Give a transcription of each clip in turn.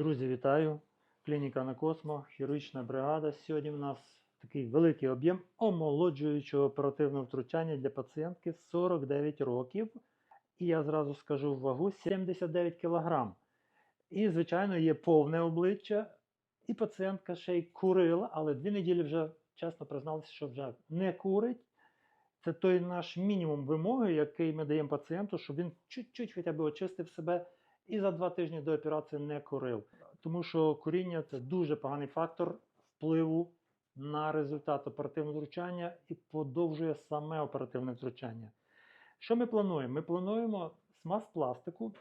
Друзі, вітаю! Клініка на Космо, хірургічна бригада. Сьогодні в нас такий великий об'єм омолоджуючого оперативного втручання для пацієнтки 49 років. І я зразу скажу вагу 79 кг. І, звичайно, є повне обличчя. І пацієнтка ще й курила, але дві неділі вже чесно призналася, що вже не курить. Це той наш мінімум вимоги, який ми даємо пацієнту, щоб він чуть-чуть хоча б очистив себе і за два тижні до операції не курив. Тому що куріння це дуже поганий фактор впливу на результат оперативного втручання і подовжує саме оперативне втручання. Що ми плануємо? Ми плануємо смаз пластику.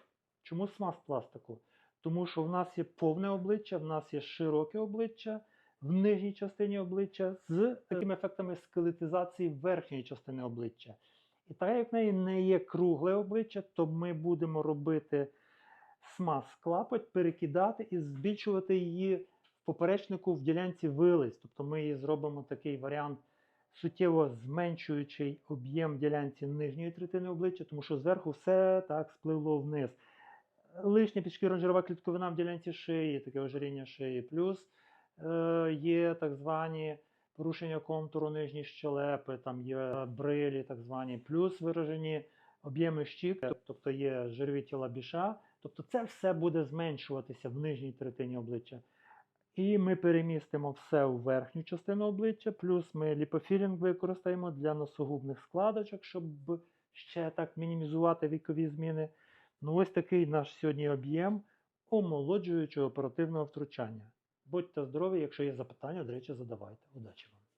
Чому смаз пластику? Тому що в нас є повне обличчя, в нас є широке обличчя в нижній частині обличчя з такими ефектами скелетизації верхньої частини обличчя. І так як в неї не є кругле обличчя, то ми будемо робити смаз клапоть, перекидати і збільшувати її в поперечнику в ділянці вилиць. Тобто ми її зробимо такий варіант, суттєво зменшуючий об'єм ділянці нижньої третини обличчя, тому що зверху все так спливло вниз. Лишня підшкірно-жирова клітковина в ділянці шиї, таке ожиріння шиї, плюс е, є так звані порушення контуру нижньої щелепи, там є брилі, так звані, плюс виражені об'єми щік, тобто є жирові тіла біша. Тобто це все буде зменшуватися в нижній третині обличчя. І ми перемістимо все в верхню частину обличчя, плюс ми ліпофілінг використаємо для носогубних складочок, щоб ще так мінімізувати вікові зміни. Ну, ось такий наш сьогодні об'єм омолоджуючого оперативного втручання. Будьте здорові, якщо є запитання, до речі, задавайте. Удачі вам!